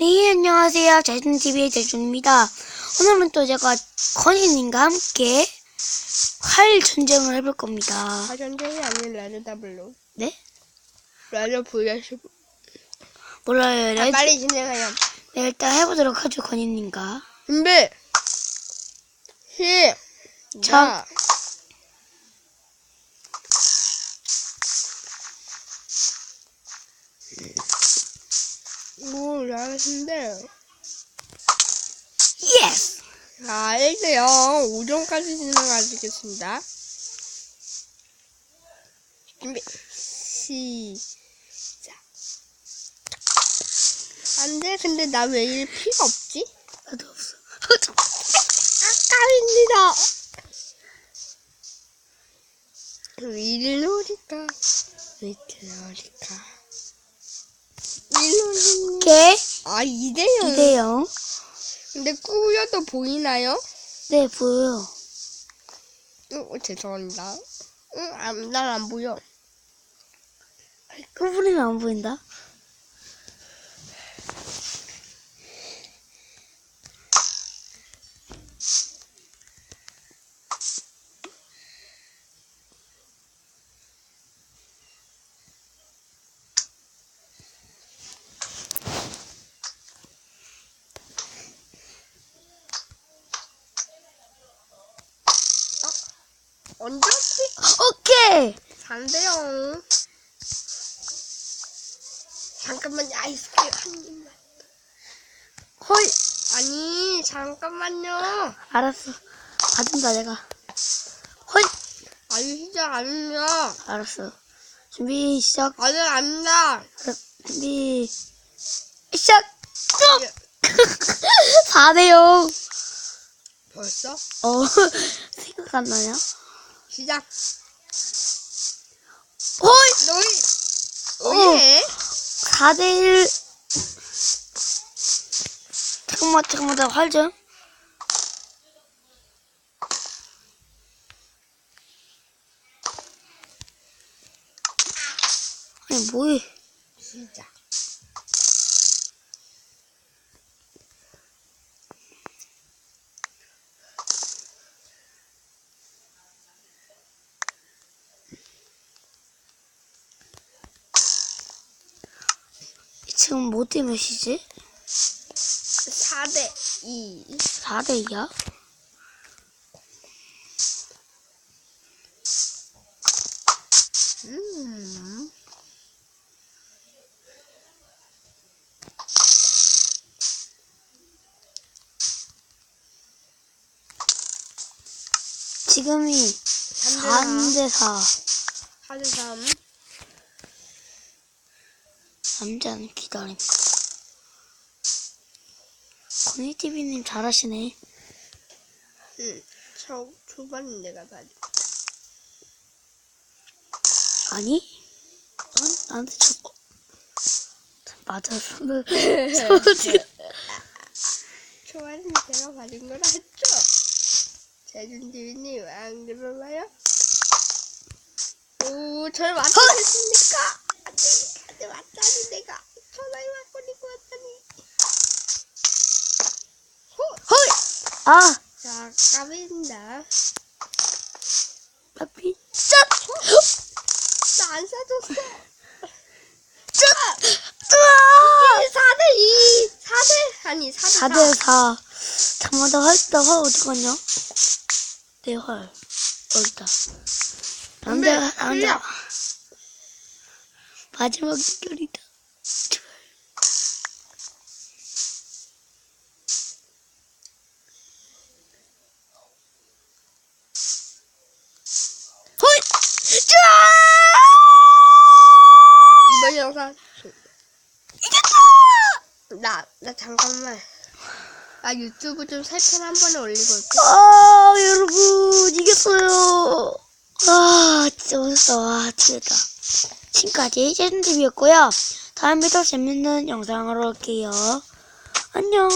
네, 안녕하세요. 재준TV의 재준입니다. 오늘은 또 제가 건희님과 함께 활 전쟁을 해볼 겁니다. 화전쟁이 아닌 레드 더블로. 네? 레드 vs. 몰라요. 아, 레드, 빨리 진행해요. 네, 일단 해보도록 하죠, 건희님과. 준비. 시. 자. 뭘 알겠는데. 예스! 자, 1대0. 5점까지 진행하시겠습니다. 준비, 시작. 안 돼, 근데 나왜 이리 피가 없지? 나도 없어. 아까입니다. 일놀이가, 일놀이가. 2대0. 2대0. 근데 꾸려도 보이나요? 네, 보여요. 응, 어, 어, 죄송합니다. 응, 난안 보여. 꾸부리면 그 안 보인다. 언제 왔지? 오케이! 잔대요. 잠깐만, 아이스크림 한 입만. 헐! 아니, 잠깐만요. 알았어. 받은다, 내가. 헐! 아니, 시작 아니냐. 알았어. 준비, 시작. 아직 아니다. 준비, 시작! 쭉! 4대0. 벌써? 어, 생각 안 나냐? 시작. 헐! 너희, 어. 오예. 4대1. 잠깐만, 잠깐만, 나활 좀. 아니, 뭐해. 시작. 지금 뭐 때문에 시지? 4대 2. 4대 2야? 음. 지금이 3대 4. 4대 3. 남자는 기다립니다. 건희TV님 잘하시네. 응. 초, 초반 내가 다. 아니? 난 나한테 쳤고. 맞아, 손을. 초반은 제가 받은 거라 했죠? 재준지휘님 안 그러나요? 오, 절 맞추셨습니까? 안돼, 맞다니 내가 전화에 맞거리고 왔다니. 호! 헐! 아! 자. 짠! 나안 사줬어. 짠! 으아! 4대 2! 4대, 아니 4대 4. 4대 4. 잠깐만, 나 활, 나활 어디 갔냐? 내 활. 여기 있다. 안 돼, 안 돼, 안 돼. 흘려. 마지막 결이다. 이번 영상 나, 나 잠깐만. 나 유튜브 좀세편한 번에 올리고 올게. 아, 여러분, 이겼어요. 아, 진짜 멋있다. 와, 진짜. 지금까지 재준TV였고요. 다음에 더 재밌는 영상으로 올게요. 안녕.